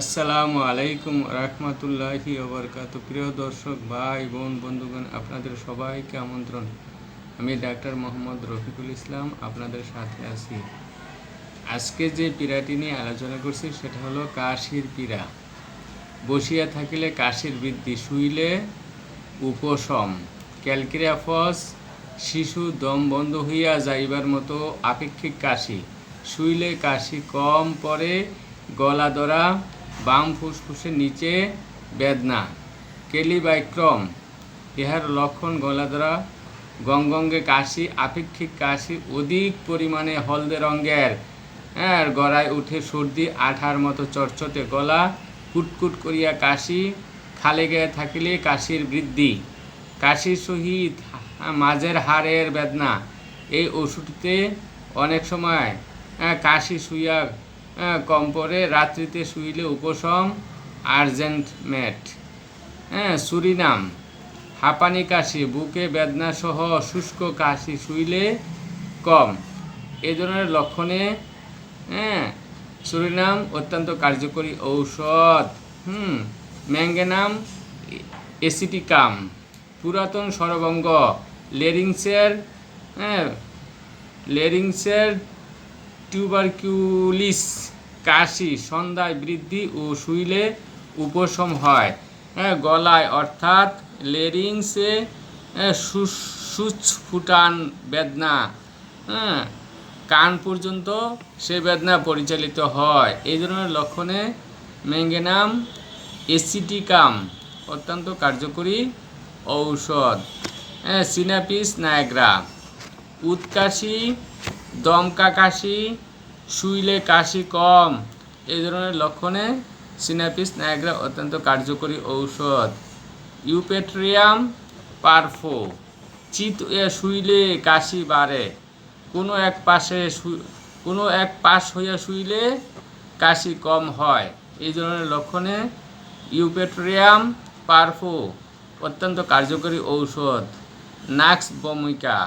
আসসালামু আলাইকুম রহমতুল্লাহি ওবরকাত প্রিয় দর্শক, ভাই, বোন, বন্ধুগণ, আপনাদের সবাইকে আমন্ত্রণ। আমি ডাক্তার মোহাম্মদ রফিকুল ইসলাম আপনাদের সাথে আছি। আজকে যে পীড়াটি নিয়ে আলোচনা করছি, সেটা হলো কাশির পীড়া। বসিয়া থাকিলে কাশির বৃদ্ধি, শুইলে উপশম। ক্যালকিরিয়াফস শিশু দম বন্ধ হইয়া যাইবার মতো আপেক্ষিক কাশি। শুইলে কাশি কম পরে গলা ধরা বাম ফুসফুসের নিচে বেদনা, কেলিবাইক্রম। ইহার লক্ষণ গলা ধরা গঙ্গঙ্গে কাশি, আপেক্ষিক কাশি, অধিক পরিমাণে হলদে রঙের। হ্যাঁ গড়ায় উঠে সর্দি, আঠার মতো চটচটে গলা, কুটকুট করিয়া কাশি, খালে গিয়ে থাকিলে কাশির বৃদ্ধি। কাশির সহিত মাঝের হাড়ের বেদনা। এই ওষুধটিতে অনেক সময় কাশি শুইয়া হ্যাঁ, কম পরে রাত্রিতে শুইলে উপশম আর্জেন্ট মেট হ্যাঁ সুরিনাম। হাঁপানি কাশি বুকে বেদনা সহ শুষ্ক কাশি শুইলে কম। এই ধরনের লক্ষণে হ্যাঁ সুরিনাম অত্যন্ত কার্যকরী ঔষধ। হুম ম্যাঙ্গেনাম এসিটিকাম। পুরাতন সরবঙ্গ লেরিংসের হ্যাঁ লেরিংসের টিউবারকিউলিস কাশি, সন্ধ্যায় বৃদ্ধি ও শুইলে উপশম হয়। হ্যাঁ গলায় অর্থাৎ লেরিংসে সুচ ফুটান বেদনা। হ্যাঁ কান পর্যন্ত সে বেদনা পরিচালিত হয়। এই ধরনের লক্ষণে ম্যাঙ্গেনাম এসিটিকাম অত্যন্ত কার্যকরী ঔষধ। সিনাপিস নায়গ্রা। উৎকাশি দমকা কাশি শুইলে কাশি কম। এই ধরনের লক্ষণে সিনাপিস নায়াগ্রা অত্যন্ত কার্যকরী ঔষধ। ইউপেট্রিয়াম পারফো। চিত শুইলে কাশি বাড়ে। কোনো এক পাশে কোনো এক পাশ হইয়া শুইলে কাশি কম হয়। এই ধরনের লক্ষণে ইউপেট্রিয়াম পারফো অত্যন্ত কার্যকরী ঔষধ। নাক্স বমিকা।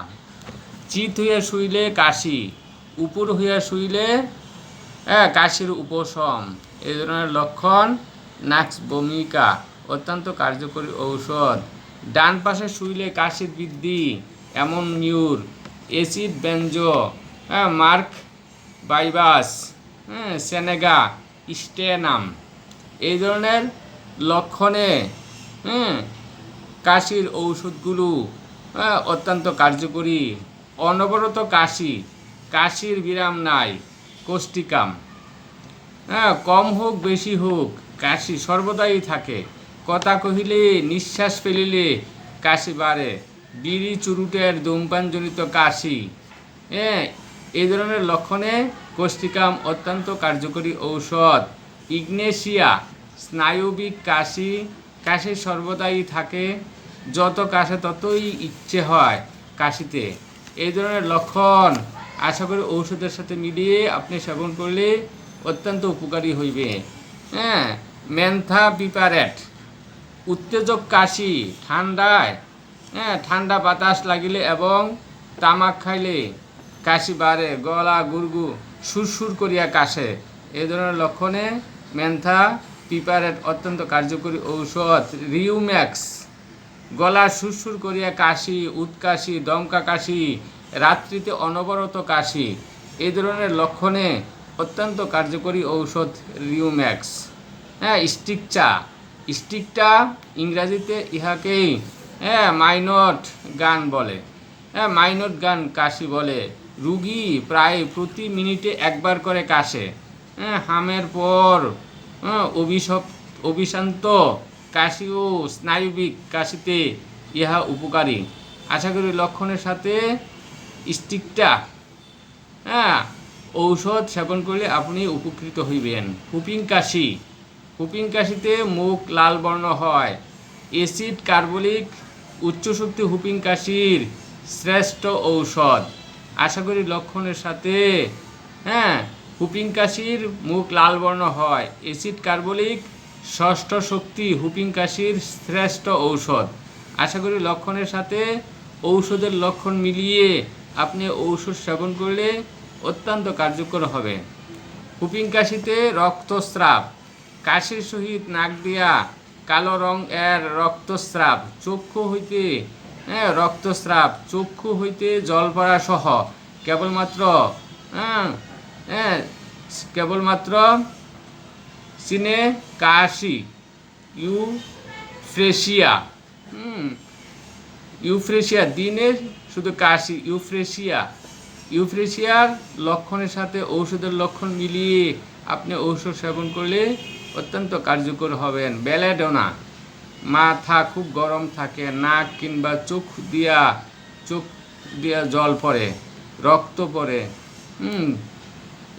চিত হইয়া শুইলে কাশি। উপর হইয়া শুইলে হ্যাঁ কাশির উপশম। এই ধরনের লক্ষণ নাক্স বমিকা অত্যন্ত কার্যকরী ঔষধ। ডান পাশে শুইলে কাশির বৃদ্ধি এমন নিউর এসিড বেঞ্জো হ্যাঁ মার্ক বাইবাস হ্যাঁ সেনেগা স্টেনাম। এই ধরনের লক্ষণে হ্যাঁ কাশির ঔষধগুলো হ্যাঁ, অত্যন্ত কার্যকরী। অনবরত কাশি কাশির বিরাম নাই, কোষ্টিকাম। হ্যাঁ কম হোক, বেশি হোক, কাশি সর্বদাই থাকে। কথা কহিলে, নিঃশ্বাস ফেলিলে কাশি বাড়ে। বিড়ি চুরুটের ধূমপানজনিত কাশি। হ্যাঁ এই ধরনের লক্ষণে কোষ্টিকাম অত্যন্ত কার্যকরী ঔষধ। ইগনেশিয়া, স্নায়বিক কাশি কাশি সর্বদাই থাকে। যত কাশে ততই ইচ্ছে হয় কাশিতে। এই ধরনের লক্ষণ আশা করি ঔষধের সাথে মিলিয়ে আপনি সেবন করলে অত্যন্ত উপকারী হইবে। হ্যাঁ মেন্থা পিপারেট উত্তেজক কাশি, ঠান্ডায় হ্যাঁ ঠান্ডা বাতাস লাগিলে এবং তামাক খাইলে কাশি বাড়ে, গলা গুরগু সুরসুর করিয়া কাশে। এই ধরনের লক্ষণে মেন্থা পিপারেট অত্যন্ত কার্যকরী ঔষধ, রিউম্যাক্স, গলা সুরসুর করিয়া কাশি, উৎকাশি, দমকা কাশি রাত্রিতে অনবরত কাশি। এই ধরনের লক্ষণে অত্যন্ত কার্যকরী ঔষধ রিউম্যাক্স। হ্যাঁ স্টিকচা। স্টিকটা ইংরাজিতে ইহাকেই হ্যাঁ মাইনট গান বলে। হ্যাঁ মাইনট গান কাশি বলে। রুগী প্রায় প্রতি মিনিটে একবার করে কাশে। হ্যাঁ হামের পর হ্যাঁ অভিশপ, অভিশান্ত কাশি ও স্নায়ুবিক কাশিতে ইহা উপকারী। আশা করি লক্ষণের সাথে স্টিকটা হ্যাঁ ঔষধ সেবন করলে আপনি উপকৃত হইবেন। হুপিং কাশি হুপিং কাশিতে মুখ লাল বর্ণ হয়। অ্যাসিড কার্বলিক উচ্চশক্তি হুপিং কাশির শ্রেষ্ঠ ঔষধ। আশা করি লক্ষণের সাথে হ্যাঁ হুপিং কাশির মুখ লাল বর্ণ হয়। অ্যাসিড কার্বলিক ষষ্ঠ শক্তি হুপিং কাশির শ্রেষ্ঠ ঔষধ। আশা করি লক্ষণের সাথে ঔষধের লক্ষণ মিলিয়ে আপনি ঔষধ সেবন করলে অত্যন্ত কার্যকর হবে। হুপিং কাশিতে রক্তস্রাব, কাশির সহিত নাক দিয়া কালো রং এর রক্তস্রাব, চক্ষু হইতে হ্যাঁ রক্তস্রাব, চক্ষু হইতে জল পড়া সহ কেবলমাত্র হ্যাঁ কেবলমাত্র সিনে কাশি, ইউফ্রেশিয়া ইউফ্রেশিয়া, দিনের শুধু কাশি, ইউফ্রেশিয়া। ইউফ্রেশিয়ার লক্ষণের সাথে ঔষধের লক্ষণ মিলিয়ে আপনি ঔষধ সেবন করলে অত্যন্ত কার্যকর হবেন। বেলেডোনা মাথা খুব গরম থাকে, নাক কিংবা চোখ দিয়া চোখ দিয়া জল পড়ে, রক্ত পড়ে, হুম,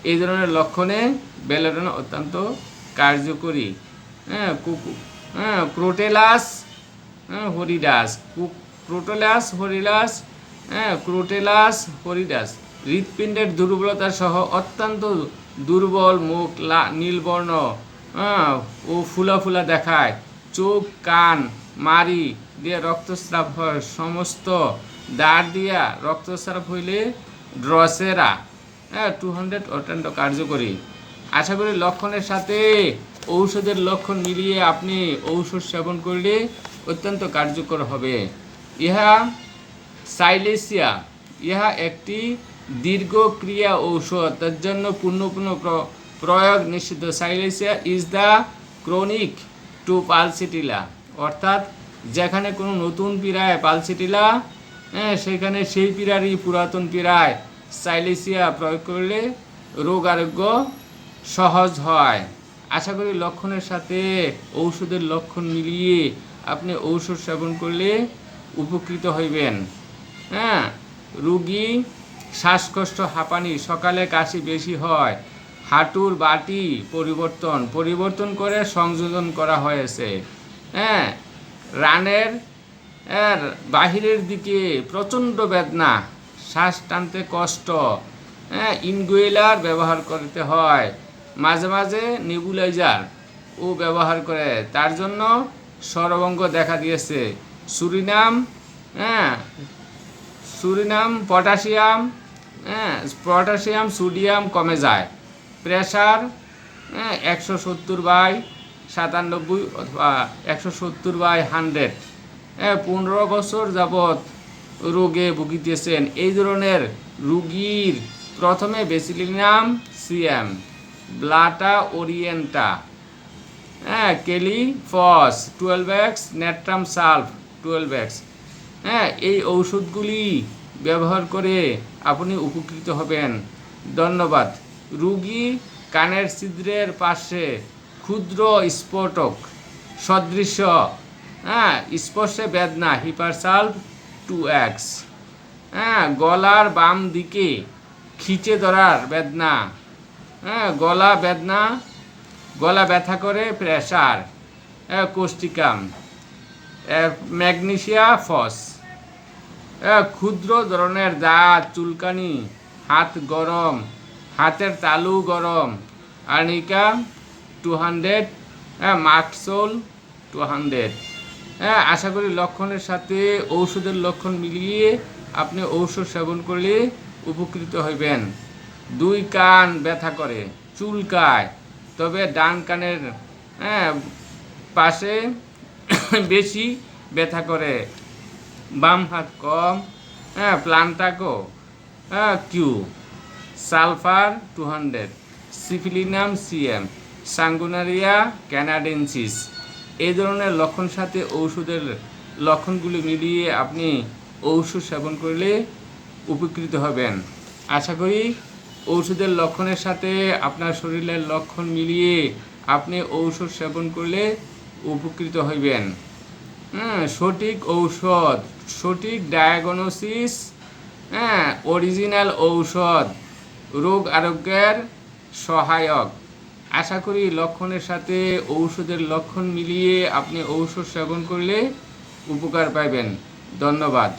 এই ধরনের লক্ষণে বেলেডোনা অত্যন্ত কার্যকরী। হ্যাঁ কুকু হ্যাঁ ক্রোটেলাস হ্যাঁ হরিদাস কু- ক্রোটোলাস হরিদাস হ্যাঁ ক্রোটেলাস, হরিদাস। হৃৎপিণ্ডের দুর্বলতা সহ অত্যন্ত দুর্বল মুখ, লা, নীলবর্ণ হ্যাঁ ও ফুলা ফুলা দেখায়। চোখ, কান মারি দিয়ে রক্তস্রাব হয়। সমস্ত দাঁড় দিয়া রক্তস্রাব হইলে ড্রসেরা। হ্যাঁ টু হান্ড্রেড অত্যন্ত কার্যকরী। আশা করি লক্ষণের সাথে ঔষধের লক্ষণ মিলিয়ে আপনি ঔষধ সেবন করলে অত্যন্ত কার্যকর হবে। ইহা সাইলেসিয়া, ইহা একটি দীর্ঘ ক্রিয়া ঔষধ। তার জন্য পূর্ণ পূর্ণ প্র- প্রয়োগ নিষিদ্ধ। Silicea is the chronic to pulsatilla অর্থাৎ যেখানে কোনো নতুন পীড়ায় পালসিটিলা হ্যাঁ সেখানে সেই পীড়ারই পুরাতন পীড়ায় সাইলেসিয়া প্রয়োগ করলে রোগ আরোগ্য সহজ হয়। আশা করি লক্ষণের সাথে ঔষধের লক্ষণ মিলিয়ে আপনি ঔষধ সেবন করলে উপকৃত হইবেন। হ্যাঁ রুগী শ্বাসকষ্ট, হাঁপানি, সকালে কাশি বেশি হয়, হাঁটুর বাটি পরিবর্তন পরিবর্তন করে সংযোজন করা হয়েছে। হ্যাঁ রানের এর বাহিরের দিকে প্রচণ্ড বেদনা, শ্বাস টানতে কষ্ট হ্যাঁ ইনগুয়েলার ব্যবহার করতে হয়, মাঝে মাঝে নেবুলাইজার ও ব্যবহার করে। তার জন্য সরবঙ্গ দেখা দিয়েছে। সুরিনাম হ্যাঁ সুরিনাম, পটাশিয়াম হ্যাঁ পটাশিয়াম, সোডিয়াম কমে যায়। প্রেশার হ্যাঁ একশো সত্তর বাই সাতানব্বই অথবা একশো সত্তর বাই হান্ড্রেড। হ্যাঁ পনেরো বছর যাবৎ রোগে ভুগিতেছেন। এই ধরনের রুগীর প্রথমে বেসিলিনাম, সিএম, ব্লাটা ওরিয়েন্টা হ্যাঁ kali phos twelve X, natrum sulph, twelve X. হ্যাঁ এই ঔষধগুলি ব্যবহার করে আপনি উপকৃত হবেন। ধন্যবাদ। রুগী কানের ছিদ্রের পাশে ক্ষুদ্র স্ফোটক সদৃশ্য হ্যাঁ স্পর্শে বেদনা হিপারসাল্ভ টু এক্স হ্যাঁ গলার বাম দিকে খিচে ধরার বেদনা হ্যাঁ গলা বেদনা, গলা ব্যথা করে প্রেশার হ্যাঁ কোষ্টিকাম ম্যাগনেশিয়া, ফস। ক্ষুদ্র ধরনের দাঁত চুলকানি, হাত গরম, হাতের তালু গরম আর্নিকা টু হান্ড্রেড মাকসোল টু হান্ড্রেড হ্যাঁ আশা করি লক্ষণের সাথে ঔষধের লক্ষণ মিলিয়ে আপনি ঔষধ সেবন করলে উপকৃত হইবেন। দুই কান ব্যথা করে, চুলকায়, তবে ডান কানের হ্যাঁ পাশে বেশি ব্যথা করে। বাম হাত কম হ্যাঁ প্লান্টাকো হ্যাঁ Q. Sulphur two hundred, syphilinum CM, sanguinaria canadensis. এই ধরনের লক্ষণ সাথে ঔষধের লক্ষণগুলি মিলিয়ে আপনি ঔষধ সেবন করলে উপকৃত হবেন। আশা করি ঔষধের লক্ষণের সাথে আপনার শরীরের লক্ষণ মিলিয়ে আপনি ঔষধ সেবন করলে উপকৃত হইবেন। হ্যাঁ সঠিক ঔষধ, সঠিক ডায়াগনোসিস হ্যাঁ অরিজিনাল ঔষধ, রোগ আরোগ্যের সহায়ক। আশা করি লক্ষণের সাথে ঔষধের লক্ষণ মিলিয়ে আপনি ঔষধ সেবন করলে উপকার পাইবেন। ধন্যবাদ।